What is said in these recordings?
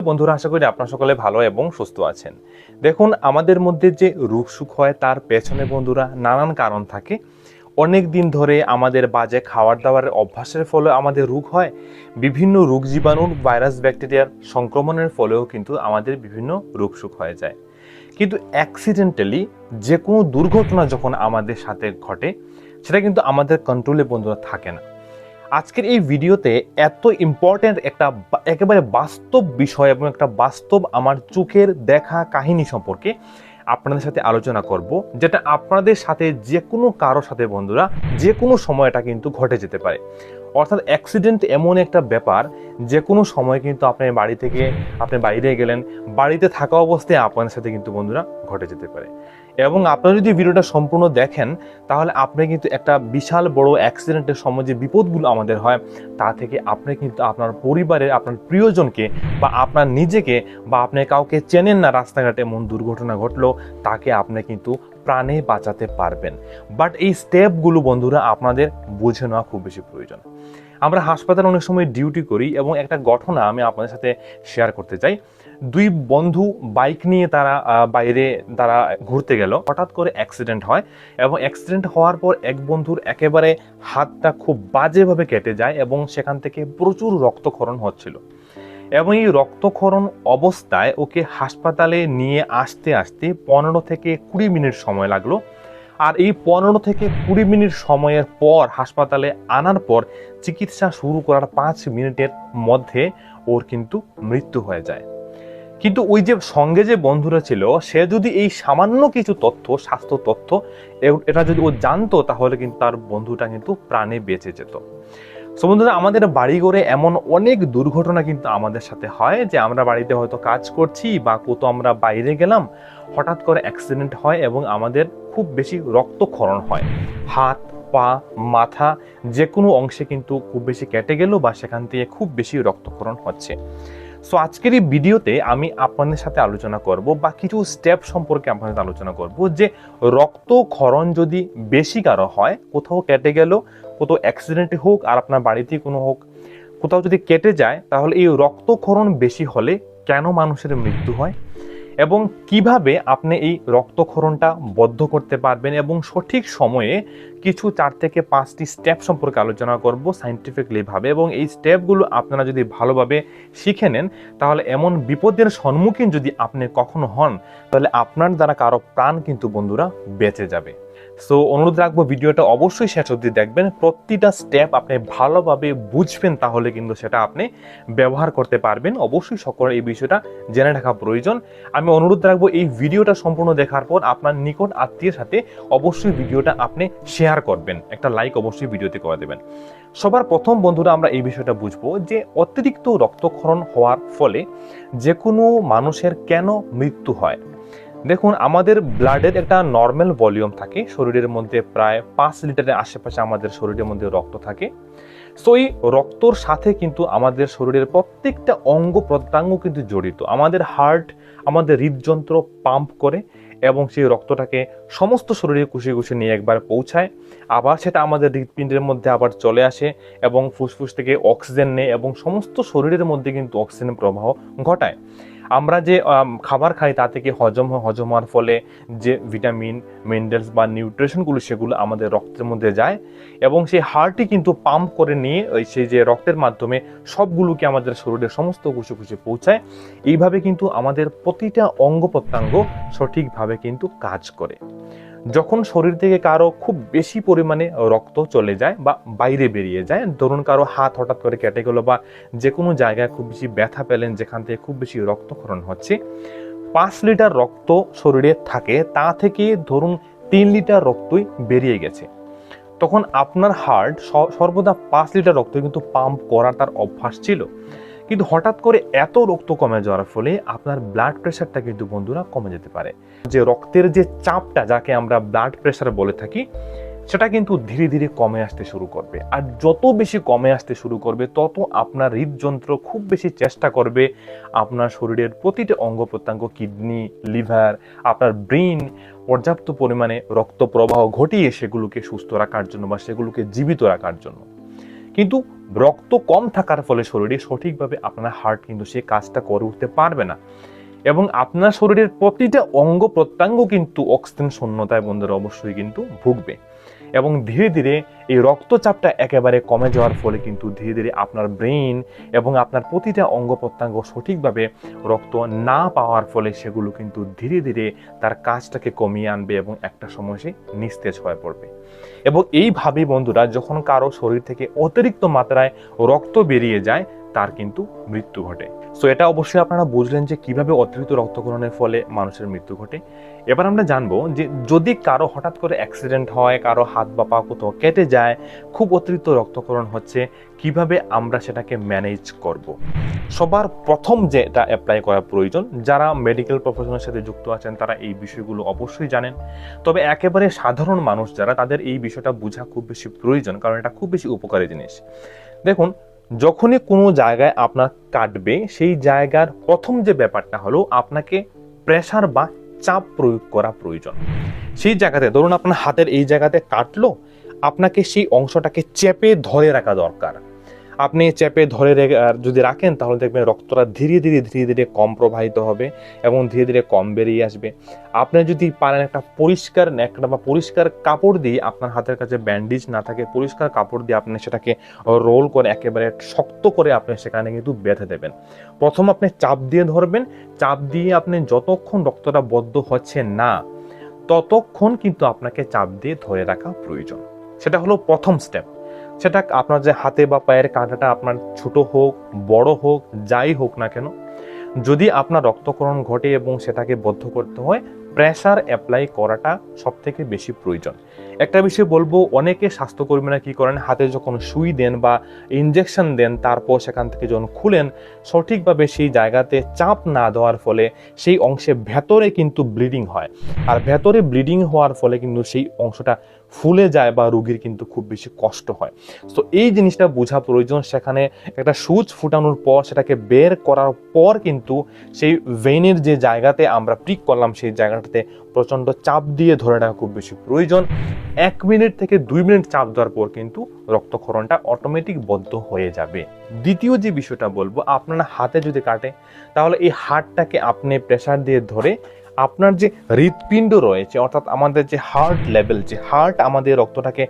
বন্ধুরা, আশা করি আপনারা সকলে ভালো এবং সুস্থ আছেন। দেখুন, আমাদের মধ্যে যে রোগ সুখ হয়, তার পেছনে বন্ধুরা নানান কারণ থাকে। অনেক দিন ধরে আমাদের বাজে খাবার দাবারের অভ্যাসের ফলে আমাদের রোগ হয়। বিভিন্ন রোগ জীবাণু, ভাইরাস, ব্যাকটেরিয়ার সংক্রমণের ফলেও কিন্তু আমাদের বিভিন্ন রোগ সুখ হয়ে যায়। কিন্তু অ্যাক্সিডেন্টালি যে কোনো দুর্ঘটনা যখন আমাদের সাথে ঘটে, সেটা কিন্তু আমাদের কন্ট্রোলে বন্ধুরা থাকে না। আজকের এই ভিডিওতে এত ইম্পর্ট্যান্ট একটা একেবারে বাস্তব বিষয় এবং একটা বাস্তব আমার চোখের দেখা কাহিনী সম্পর্কে আপনাদের সাথে আলোচনা করব, যেটা আপনাদের সাথে যে কোনো কারোর সাথে বন্ধুরা যে কোনো সময় এটা কিন্তু ঘটে যেতে পারে। অর্থাৎ অ্যাক্সিডেন্ট এমন একটা ব্যাপার যে কোনো সময় কিন্তু আপনি বাড়ি থেকে, আপনি বাইরে গেলেন, বাড়িতে থাকা অবস্থায় আপনার সাথে কিন্তু বন্ধুরা ঘটে যেতে পারে। এবং আপনারা যদি ভিডিওটা সম্পূর্ণ দেখেন, তাহলে আপনি কিন্তু একটা বিশাল বড় অ্যাক্সিডেন্টের সময় যে বিপদগুলো আমাদের হয়, তা থেকে আপনি কিন্তু আপনার পরিবারের, আপনার প্রিয়জনকে বা আপনার নিজেকে বা আপনি কাউকে চেনেন না রাস্তাঘাটে এমন দুর্ঘটনা ঘটলো, তাকে আপনি কিন্তু প্রাণে বাঁচাতে পারবেন। বাট এই স্টেপগুলো বন্ধুরা আপনাদের বুঝে নেওয়া খুব বেশি প্রয়োজন। আমরা হাসপাতালে অনেক সময় ডিউটি করি এবং একটা ঘটনা আমি আপনাদের সাথে শেয়ার করতে চাই। দুই বন্ধু বাইক নিয়ে তারা বাইরে তারা ঘুরতে গেল। হঠাৎ করে অ্যাক্সিডেন্ট হয় এবং অ্যাক্সিডেন্ট হওয়ার পর এক বন্ধুর একেবারে হাতটা খুব বাজেভাবে কেটে যায় এবং সেখান থেকে প্রচুর রক্তক্ষরণ হচ্ছিল। এবং এই রক্তক্ষরণ অবস্থায় ওকে হাসপাতালে নিয়ে আসতে আসতে পনেরো থেকে কুড়ি মিনিট সময় লাগল। আর এই পনেরো থেকে কুড়ি মিনিট সময়ের পর হাসপাতালে আনার পর চিকিৎসা শুরু করার পাঁচ মিনিটের মধ্যে ওর কিন্তু মৃত্যু হয়ে যায়। কিন্তু ওই যে সঙ্গে যে বন্ধুরা ছিল, সে যদি এই সামান্য কিছু তথ্য, স্বাস্থ্য তথ্য এটা যদি ও জানতো, তাহলে কিন্তু তার বন্ধুটা কিন্তু প্রাণে বেঁচে যেত। সো বন্ধুরা, আমাদের বাড়ি ঘরে এমন অনেক দুর্ঘটনা কিন্তু আমাদের সাথে হয় যে আমরা বাড়িতে হয়তো কাজ করছি বা কোথাও আমরা বাইরে গেলাম, হঠাৎ করে অ্যাক্সিডেন্ট হয় এবং আমাদের খুব বেশি রক্তক্ষরণ হয়। হাত, পা, মাথা যে কোনো অংশে কিন্তু খুব বেশি কেটে গেল বা সেখান থেকে খুব বেশি রক্তক্ষরণ হচ্ছে। সো আজকের এই ভিডিওতে আমি আপনাদের সাথে আলোচনা করব বা কিছু স্টেপ সম্পর্কে আপনাদের আলোচনা করব যে রক্তক্ষরণ যদি বেশি কারও হয়, কোথাও কেটে গেল, কোথাও অ্যাক্সিডেন্ট হোক আর আপনার বাড়িতে কোনো হোক, কোথাও যদি কেটে যায়, তাহলে এই রক্তক্ষরণ বেশি হলে কেন মানুষের মৃত্যু হয়? এবং কীভাবে আপনি এই রক্তক্ষরণটা বদ্ধ করতে পারবেন এবং সঠিক সময়ে কিছু চার থেকে পাঁচটি স্টেপ সম্পর্কে আলোচনা করব সাইন্টিফিকলি ভাবে এবং এই স্টেপগুলো আপনারা যদি ভালোভাবে শিখে নেন, তাহলে এমন বিপদের সম্মুখীন যদি আপনি কখনো হন, তাহলে আপনার দ্বারা কারও প্রাণ কিন্তু বন্ধুরা বেঁচে যাবে। সো অনুরোধ রাখব ভিডিওটা অবশ্যই শেষ অবধি দেখবেন, প্রতিটা স্টেপ আপনি ভালোভাবে বুঝবেন তাহলে কিন্তু সেটা আপনি ব্যবহার করতে পারবেন। অবশ্যই সকলের এই বিষয়টা জেনে রাখা প্রয়োজন। আমি অনুরোধ রাখব এই ভিডিওটা সম্পূর্ণ দেখার পর আপনার নিকট আত্মীয়ের সাথে অবশ্যই ভিডিওটা আপনি শেয়ার করবেন, একটা লাইক অবশ্যই ভিডিওতে করে দেবেন। সবার প্রথম বন্ধুরা আমরা এই বিষয়টা বুঝব যে অতিরিক্ত রক্তক্ষরণ হওয়ার ফলে যে কোনো মানুষের কেন মৃত্যু হয়? দেখুন, আমাদের ব্লাডের একটা নর্মাল ভলিউম থাকে, শরীরের মধ্যে প্রায় পাঁচ লিটারের আশেপাশে আমাদের শরীরের মধ্যে রক্ত থাকে। সো এই রক্তর সাথে কিন্তু আমাদের শরীরের প্রত্যেকটা অঙ্গ প্রত্যঙ্গ কিন্তু জড়িত। আমাদের হার্ট আমাদের হৃদযন্ত্র পাম্প করে এবং সেই রক্তটাকে সমস্ত শরীরে কুশি কুশি নিয়ে একবার পৌঁছায়। আবার সেটা আমাদের হৃৎপিণ্ডের মধ্যে আবার চলে আসে এবং ফুসফুস থেকে অক্সিজেন নেয় এবং সমস্ত শরীরের মধ্যে কিন্তু অক্সিজেন প্রবাহ ঘটায়। আমরা যে খাবার খাই তা থেকে হজম হজম হওয়ার ফলে যে ভিটামিন, মিনারেলস বা নিউট্রিশনগুলো সেগুলো আমাদের রক্তের মধ্যে যায় এবং সেই হাড়টি কিন্তু পাম্প করে নিয়ে ওই সেই যে রক্তের মাধ্যমে সবগুলোকে আমাদের শরীরে সমস্ত কুচু কুচে পৌঁছায়। এইভাবে কিন্তু আমাদের প্রতিটা অঙ্গ প্রত্যঙ্গ সঠিকভাবে কিন্তু কাজ করে। যখন শরীর থেকে কারও খুব বেশি পরিমাণে রক্ত চলে যায় বা বাইরে বেরিয়ে যায়, ধরুন কারও হাত হঠাৎ করে কেটে গেলো বা যে কোনো জায়গায় খুব বেশি ব্যথা পেলেন, যেখান থেকে খুব বেশি রক্তক্ষরণ হচ্ছে, পাঁচ লিটার রক্ত শরীরে থাকে, তা থেকে ধরুন তিন লিটার রক্তই বেরিয়ে গেছে। তখন আপনার হার্ট সর্বদা পাঁচ লিটার রক্ত কিন্তু পাম্প করার তার অভ্যাস ছিল। কিন্তু হঠাৎ করে এত রক্ত কমে যাওয়ার ফলে আপনার ব্লাড প্রেশারটা কিন্তু বন্ধুরা কমে যেতে পারে। যে রক্তের যে চাপটা যাকে আমরা ব্লাড প্রেশার বলে থাকি, সেটা কিন্তু ধীরে ধীরে কমে আসতে শুরু করবে। আর যত বেশি কমে আসতে শুরু করবে, তত আপনার হৃদযন্ত্র খুব বেশি চেষ্টা করবে আপনার শরীরের প্রতিটি অঙ্গ প্রত্যঙ্গ কিডনি লিভার আপনার ব্রেন পর্যাপ্ত পরিমাণে রক্ত প্রবাহ ঘটিয়ে সেগুলোকে সুস্থ রাখার জন্য বা সেগুলোকে জীবিত রাখার জন্য। কিন্তু রক্ত কম থাকার ফলে শরীরে সঠিকভাবে আপনার হার্ট কিন্তু সে কাজটা করে উঠতে পারবে না। এবং আপনার শরীরের প্রতিটা অঙ্গ প্রত্যঙ্গ কিন্তু অক্সিজেন শূন্যতায় বন্ধুরা অবশ্যই কিন্তু ভুগবে। এবং ধীরে ধীরে এই রক্তচাপটা একেবারে কমে যাওয়ার ফলে কিন্তু ধীরে ধীরে আপনার ব্রেন এবং আপনার প্রতিটা অঙ্গ প্রত্যঙ্গ সঠিকভাবে রক্ত না পাওয়ার ফলে সেগুলো কিন্তু ধীরে ধীরে তার কাজটাকে কমিয়ে আনবে এবং একটা সময় সে নিস্তেজ হয়ে পড়বে। এবং এইভাবেই বন্ধুরা, যখন কারও শরীর থেকে অতিরিক্ত মাত্রায় রক্ত বেরিয়ে যায় তার কিন্তু মৃত্যু ঘটে। সো এটা অবশ্যই আপনারা বুঝলেন যে কীভাবে অতিরিক্ত রক্তকরণের ফলে মানুষের মৃত্যু ঘটে। এবার আমরা জানব যে যদি কারও হঠাৎ করে অ্যাক্সিডেন্ট হয়, কারও হাত বা পা কোথাও কেটে যায়, খুব অতিরিক্ত রক্তকরণ হচ্ছে, কীভাবে আমরা সেটাকে ম্যানেজ করব। সবার প্রথম যেটা অ্যাপ্লাই করা প্রয়োজন, যারা মেডিকেল প্রফেশনের সাথে যুক্ত আছেন, তারা এই বিষয়গুলো অবশ্যই জানেন। তবে একেবারে সাধারণ মানুষ যারা, তাদের এই বিষয়টা বোঝা খুব বেশি প্রয়োজন, কারণ এটা খুব বেশি উপকারী জিনিস। দেখুন যখনই কোনো জায়গায় আপনার কাটবে, সেই জায়গার প্রথম যে ব্যাপারটা হলো আপনাকে প্রেশার বা চাপ প্রয়োগ করা প্রয়োজন। সেই জায়গাতে, ধরুন আপনার হাতের এই জায়গাতে কাটলো, আপনাকে সেই অংশটাকে চেপে ধরে রাখা দরকার। আপনি চেপে ধরে যদি রাখেন, তাহলে দেখবেন রক্তটা ধীরে ধীরে ধীরে ধীরে কম প্রবাহিত হবে এবং ধীরে ধীরে কম বেরিয়ে আসবে। আপনি যদি পারেন একটা পরিষ্কার একটা বা পরিষ্কার কাপড় দিয়ে আপনার হাতের কাছে ব্যান্ডেজ না থাকে, পরিষ্কার কাপড় দিয়ে আপনি সেটাকে রোল করে একেবারে শক্ত করে আপনি সেখানে কিন্তু বেঁধে দেবেন। প্রথম আপনি চাপ দিয়ে ধরবেন। চাপ দিয়ে আপনি যতক্ষণ রক্তটা বদ্ধ হচ্ছে না, ততক্ষণ কিন্তু আপনাকে চাপ দিয়ে ধরে রাখা প্রয়োজন। সেটা হলো প্রথম স্টেপ সেটা আপনার যে হাতে বা পায়ের কাঁটাটা আপনার ছোট হোক, বড় হোক, যাই হোক না কেন, যদি আপনার রক্তকরণ ঘটে এবং সেটাকে বদ্ধ করতে হয় প্রেসার অ্যাপ্লাই করাটা সব থেকে বেশি প্রয়োজন। একটা বিষয় বলব, অনেকে স্বাস্থ্যকর্মীরা কি করেন, হাতে যখন সুই দেন বা ইনজেকশন দেন, তারপর সেখান থেকে যখন খুলেন, সঠিকভাবে সেই জায়গাতে চাপ না দেওয়ার ফলে সেই অংশে ভেতরে কিন্তু ব্লিডিং হয়। আর ভেতরে ব্লিডিং হওয়ার ফলে কিন্তু সেই অংশটা ফুলে যায় বা রুগীর কিন্তু খুব বেশি কষ্ট হয়। তো এই জিনিসটা বোঝা প্রয়োজন। সেখানে একটা সুচ ফুটানোর পর, সেটাকে বের করার পর কিন্তু সেই ভেনের যে জায়গাতে আমরা প্রিক করলাম, সেই জায়গাটাতে প্রচণ্ড চাপ দিয়ে ধরে রাখা খুব বেশি প্রয়োজন। এক মিনিট থেকে দুই মিনিট চাপ দেওয়ার পর কিন্তু রক্তক্ষরণটা অটোমেটিক বদ্ধ হয়ে যাবে। দ্বিতীয় যে বিষয়টা বলব, আপনার হাতে যদি কাটে, তাহলে এই হাড়টাকে আপনি প্রেসার দিয়ে ধরে আপনার যে হৃৎপিণ্ড রয়েছে, অর্থাৎ আমাদের যে হার্ট লেভেল যে হার্ট আমাদের রক্তটাকে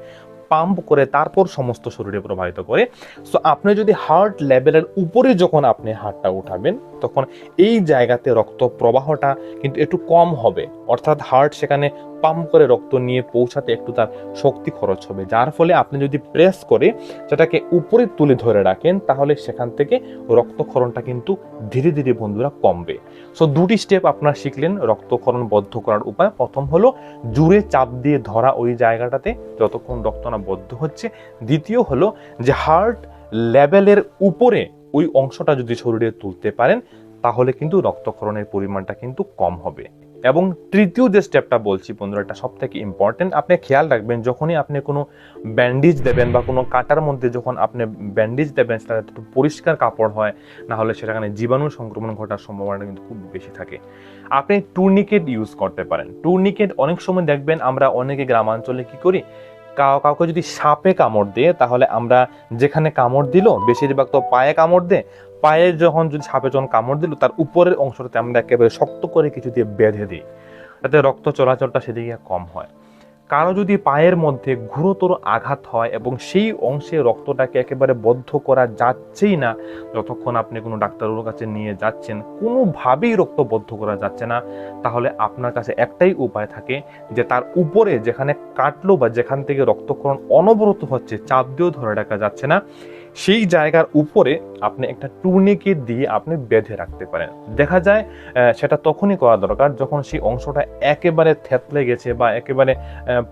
পাম্প করে তারপর সমস্ত শরীরে প্রবাহিত করে সো আপনি যদি হার্ট লেভেলের উপরে যখন আপনি হার্টটা উঠাবেন, তখন এই জায়গাতে রক্ত প্রবাহটা কিন্তু একটু কম হবে। অর্থাৎ হার্ট সেখানে পাম্প করে রক্ত নিয়ে পৌঁছাতে একটু তার শক্তি খরচ হবে। যার ফলে আপনি যদি প্রেস করে সেটাকে উপরে তুলে ধরে রাখেন, তাহলে সেখান থেকে রক্তক্ষরণটা কিন্তু ধীরে ধীরে বন্ধুরা কমবে। সো দুটি স্টেপ আপনারা শিখলেন রক্তক্ষরণ বদ্ধ করার উপায়। প্রথম হলো জুড়ে চাপ দিয়ে ধরা ওই জায়গাটাতে যতক্ষণ রক্ত না বদ্ধ হচ্ছে। দ্বিতীয় হলো যে হার্ট লেভেলের উপরে ওই অংশটা যদি শরীরে তুলতে পারেন, তাহলে কিন্তু রক্তক্ষরণের পরিমাণটা কিন্তু কম হবে। এবং তৃতীয় যে স্টেপটা বলছি বন্ধুরা, এটা সব থেকে ইম্পর্টেন্ট আপনি খেয়াল রাখবেন, যখনই আপনি কোনো ব্যান্ডেজ দেবেন বা কোনো কাটার মধ্যে যখন আপনি ব্যান্ডেজ দেবেন সেটা একটু পরিষ্কার কাপড় হয়, না হলে সেখানে জীবাণু সংক্রমণ ঘটার সম্ভাবনা কিন্তু খুব বেশি থাকে। আপনি টুর্নিকেট ইউজ করতে পারেন। টুর্নিকেট অনেক সময় দেখবেন আমরা অনেকে গ্রামাঞ্চলে কি করি, কাউ- কাউকে যদি সাপে কামড় দেয়, তাহলে আমরা যেখানে কামড় দিল, বেশিরভাগ তো পায়ে কামড় দেয় পায়ে যখন যদি সাপে যখন কামড় দিল, তার উপরের অংশটাতে আমরা একেবারে শক্ত করে কিছু দিয়ে বেঁধে দিই। যাতে রক্ত চলাচলটা সেদিকে কম হয়। কারও যদি পায়ের মধ্যে গুরুতর আঘাত হয় এবং সেই অংশে রক্তটাকে একেবারে বদ্ধ করা যাচ্ছেই না, যতক্ষণ আপনি কোনো ডাক্তারের কাছে নিয়ে যাচ্ছেন, কোনোভাবেই রক্ত বদ্ধ করা যাচ্ছে না, তাহলে আপনার কাছে একটাই উপায় থাকে যে তার উপরে যেখানে কাটলো বা যেখান থেকে রক্তক্ষরণ অনবরত হচ্ছে, চাপ দিয়েও ধরে রাখা যাচ্ছে না। সেই জায়গার উপরে আপনি একটা টুর্নিকেট দিয়ে আপনি বেঁধে রাখতে পারেন। দেখা যায় সেটা তখনই করা দরকার যখন সেই অংশটা একেবারে থেতলে গেছে বা একেবারে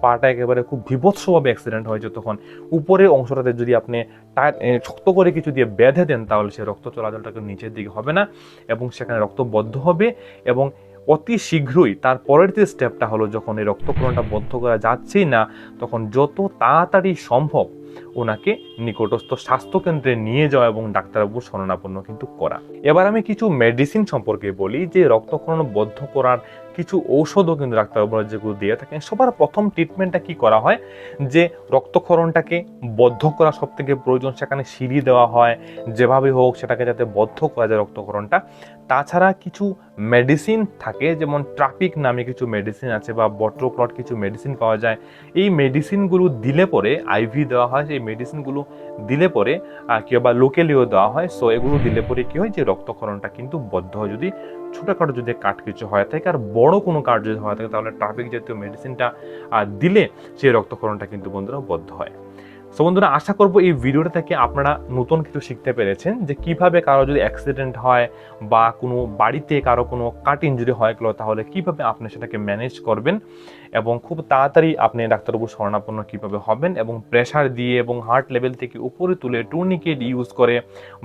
পাটা একেবারে খুব বিভৎসভাবে অ্যাক্সিডেন্ট হয়েছে তখন উপরের অংশটাতে যদি আপনি টাইট শক্ত করে কিছু দিয়ে বেঁধে দেন তাহলে সে রক্ত চলাচলটাকে নিচের দিকে হবে না এবং সেখানে রক্ত বদ্ধ হবে এবং অতি শীঘ্রই তার পরের যে স্টেপটা হলো যখন এই রক্তক্ষরণটা বদ্ধ করা যাচ্ছেই না, তখন যত তাড়াতাড়ি সম্ভব ওনাকে নিকটস্থ স্বাস্থ্যকেন্দ্রে নিয়ে যাওয়া এবং ডাক্তারবাবুর শরণাপন্ন কিন্তু করা। এবার আমি কিছু মেডিসিন সম্পর্কে বলি, যে রক্তক্ষরণ বদ্ধ করার কিছু ঔষধও কিন্তু ডাক্তারবাবুরা যেগুলো দিয়ে থাকেন। সবার প্রথম ট্রিটমেন্টটা কি করা হয়? যে রক্তক্ষরণটাকে বদ্ধ করা সব থেকে প্রয়োজন, সেখানে সিঁড়ি দেওয়া হয়, যেভাবে হোক সেটাকে যাতে বদ্ধ করা যায় রক্তক্ষরণটা। তাছাড়া কিছু মেডিসিন থাকে, যেমন ট্রাফিক নামে কিছু মেডিসিন আছে বা বট্রোক্লট কিছু মেডিসিন পাওয়া যায়। এই মেডিসিনগুলো দিলে পরে আইভি দেওয়া হয়, সেই মেডিসিনগুলো দিলে পরে আহ, কি বা লোকেলিও দেওয়া হয় সো এগুলো দিলে পরে কী হয় যে রক্তক্ষরণটা কিন্তু বদ্ধ হয়। যদি ছোটোখাটো যদি কাট কিছু হয়ে থাকে আর বড় কোনো কাট যদি হয়ে থাকে তাহলে ট্রাফিক জাতীয় মেডিসিনটা দিলে সেই রক্তক্ষরণটা কিন্তু বন্ধুরা বদ্ধ হয়। সো বন্ধুরা আশা করব এই ভিডিওটা থেকে আপনারা নতুন কিছু শিখতে পেরেছেন যে কীভাবে কারও যদি অ্যাক্সিডেন্ট হয় বা কোনো বাড়িতে কারও কোনো কাট ইঞ্জুরি হয় গেলো তাহলে কীভাবে আপনি সেটাকে ম্যানেজ করবেন। এবং খুব তাড়াতাড়ি আপনি ডাক্তারবাবু শরণাপন্ন কীভাবে হবেন এবং প্রেশার দিয়ে এবং হার্ট লেভেল থেকে উপরে তুলে টুর্নিকেট ইউজ করে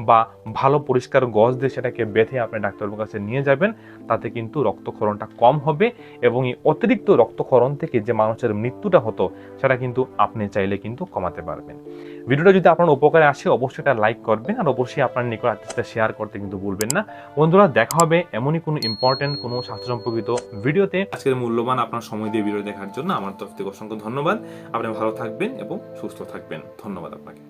বা ভালো পরিষ্কার গজ দিয়ে সেটাকে বেঁধে আপনি ডাক্তারবাবুর কাছে নিয়ে যাবেন, তাতে কিন্তু রক্তক্ষরণটা কম হবে এবং এই অতিরিক্ত রক্তক্ষরণ থেকে যে মানুষের মৃত্যুটা হতো, সেটা কিন্তু আপনি চাইলে কিন্তু কমাতে পারবেন। ভিডিওটা যদি আপনার উপকারে আসে, অবশ্যই এটা লাইক করবেন আর অবশ্যই আপনার নিকট আত্মীয়তা শেয়ার করতে কিন্তু ভুলবেন না। বন্ধুরা, দেখা হবে এমনই কোনো ইম্পর্টেন্ট কোনো স্বাস্থ্য সম্পর্কিত ভিডিওতে আজকের মূল্যবান আপনার সময় দিয়ে ভিডিও দেখার জন্য আমার তরফ থেকে অসংখ্য ধন্যবাদ। আপনি ভালো থাকবেন এবং সুস্থ থাকবেন। ধন্যবাদ আপনাকে।